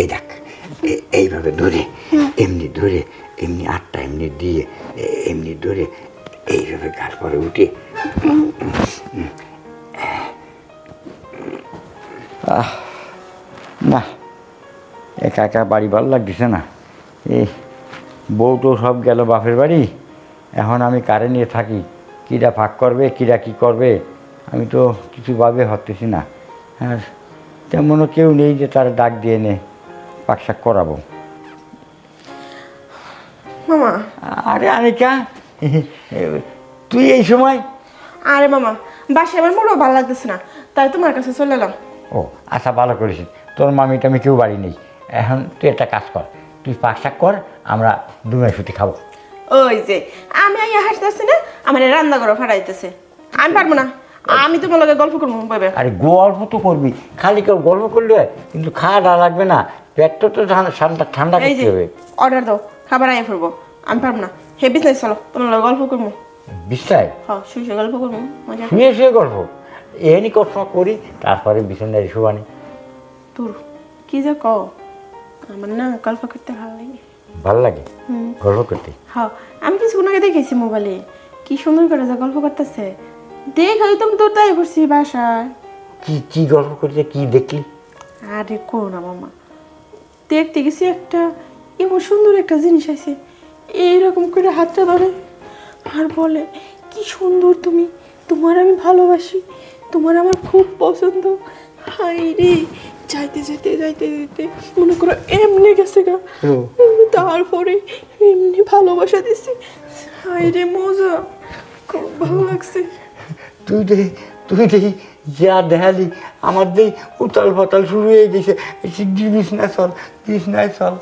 এই দেখ এইভাবে ধরে, এমনি ধরে, এমনি আটটা এমনি দিয়ে এমনি ধরে, এইভাবে গাছ পরে উঠে। না, একা একা বাড়ি ভালো লাগতেছে না। এই বউ তো সব গেল বাপের বাড়ি। এখন আমি কারে নিয়ে থাকি? কিরা ফাঁক করবে কীরা কি করবে? আমি তো কিছু ভাবে হতেছি না। আর তেমনও কেউ নেই যে তার ডাক দিয়ে নে। পাকশাক করাবো। মামা। আরে আনিকা তুই এই সময় আরে মামা বাসায় আমার মোটেও ভালো লাগতেছে না তাই তোমার কাছে চলে এলাম। ও আচ্ছা ভালো করেছিস। তোর মামি টামি কেউ বাড়ি নেই। এখন তুই একটা কাজ কর তুই পাকশাক কর আমরা দুমের সুতি খাব। ওই যে আমি আইয়া হাসতেছি না আমার রান্না করে ফাটাইতেছে। আমি পারব না আমি তোমার লগে গল্প করব পাবে আরে গল্প তো করবি খালি কেউ গল্প করলে কিন্তু খাওয়া লাগবে না। পেটটা তো ঠান্ডা ঠান্ডা এই যে করতে হবে। অর্ডার দাও খাবার আইয়া ফেলব আমি পারব না। হে বিজনেস চলো তোমার লগে গল্প করব। বিছনায় হ্যাঁ শুয়ে শুয়ে গল্প করব মজা শুয়ে শুয়ে গল্প। এনি কষ্ট করি তারপরে বিছানায় শোয়ানি তোর কি যে কও? আমার না গল্প করতে ভালো লাগে। ভালো লাগে? হুম। গল্প করতে? হ্যাঁ আমি কিছুক্ষণ আগে দেখেছি মোবাইলে। কি সুন্দর করে যা গল্প করতেছে। দেখাই তুমি তোর তাই করছি বাসায়। কি কি গল্প করতে কি দেখলি? আরে কোন না মামা। দেখতে গেছি একটা এমন সুন্দর একটা জিনিস আছে। এইরকম করে হাতটা ধরে আর বলে কি সুন্দর তুমি তোমার আমি ভালোবাসি তোমার আমার খুব পছন্দ। হাই রে যাইতে যাইতে যাইতে যাইতে মনে করো এমনি গেছে গা। তারপরে এমনি ভালোবাসা দিছি। হাই রে মজা খুব ভালো লাগছে। তুই দে তুই দে যা দেখালি আমার দেই উতাল পাতাল শুরু হয়ে গেছে। শিগগির বিছনায় চল বিছনায় চল।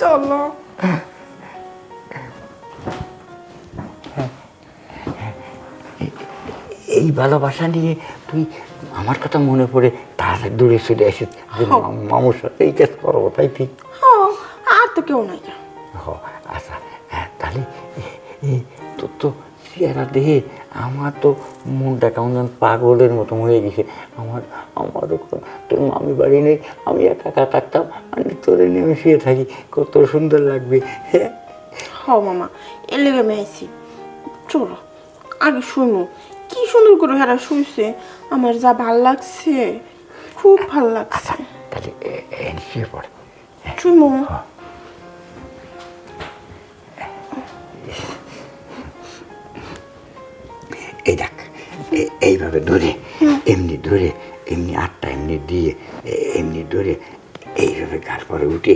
চলো। এই ভালোবাসা নিয়ে তুই আমার কথা মনে পড়ে তাড়াতাড়ি দূরে চলে আসিস যে মামুর সাথে এই কাজ করব তাই ঠিক? আর তো কেউ নাই। হ আচ্ছা হ্যাঁ, তাহলে তোর চেহারা দেখে আমার তো মনটা কেমন যেন পাগলের মতো হয়ে গেছে। আমার আমারও তো- তোর মামি বাড়ি নেই আমি একা একা থাকতাম আমি তোরে নিয়ে আমি শুয়ে থাকি কত সুন্দর লাগবে। হ্যাঁ? হও মামা এলে আমি আইছি। চলো আগে শুনো কি সুন্দর করে হেরা শুইছে আমার যা ভালো লাগছে খুব ভালো লাগছে। তাহলে এ- এ শুয়ে পড়ে। চুমো এই দেখ এইভাবে ধরে, এমনি ধরে, এমনি আটটা এমনি দিয়ে এমনি ধরে, এইভাবে গাছ পরে উঠে।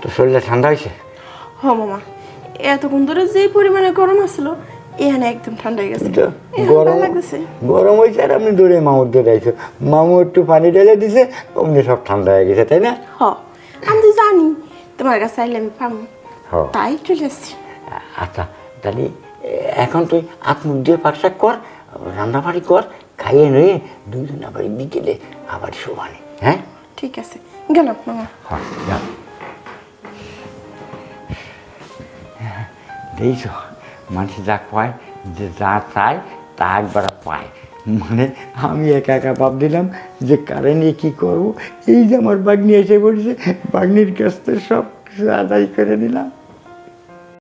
তো শরীরটা ঠান্ডা হয়েছে? হ মামা, এতক্ষণ ধরে যে পরিমাণে গরম আসলো এখানে একদম ঠান্ডা হয়ে গেছে। গরম গরম হয়েছে আর আপনি দৌড়ে মামুর দৌড়ে আইছো মামু একটু পানি ঢেলে দিছে অমনি সব ঠান্ডা হয়ে গেছে তাই না? হ আমি তো জানি তোমার কাছে আইলে আমি পাবো তাই চলে আসছি। আচ্ছা তাহলে এখন তুই আত্মুখ দিয়ে পাকশাক কর রান্নাবাড়ি কর খাইয়ে নিয়ে দুজন আবার বিকেলে আবার শোয়ানে হ্যাঁ? ঠিক আছে গেলাম মামা হ্যাঁ দেখছ মানুষ যা কয়, যে যা চায়, তা একবার পায়। মানে আমি একা একা ভাব দিলাম যে কারে নিয়ে কী করব? এই যে আমার বাগনি এসে পড়েছে বাগনির কাছ থেকে সব কিছু আদায় করে নিলাম।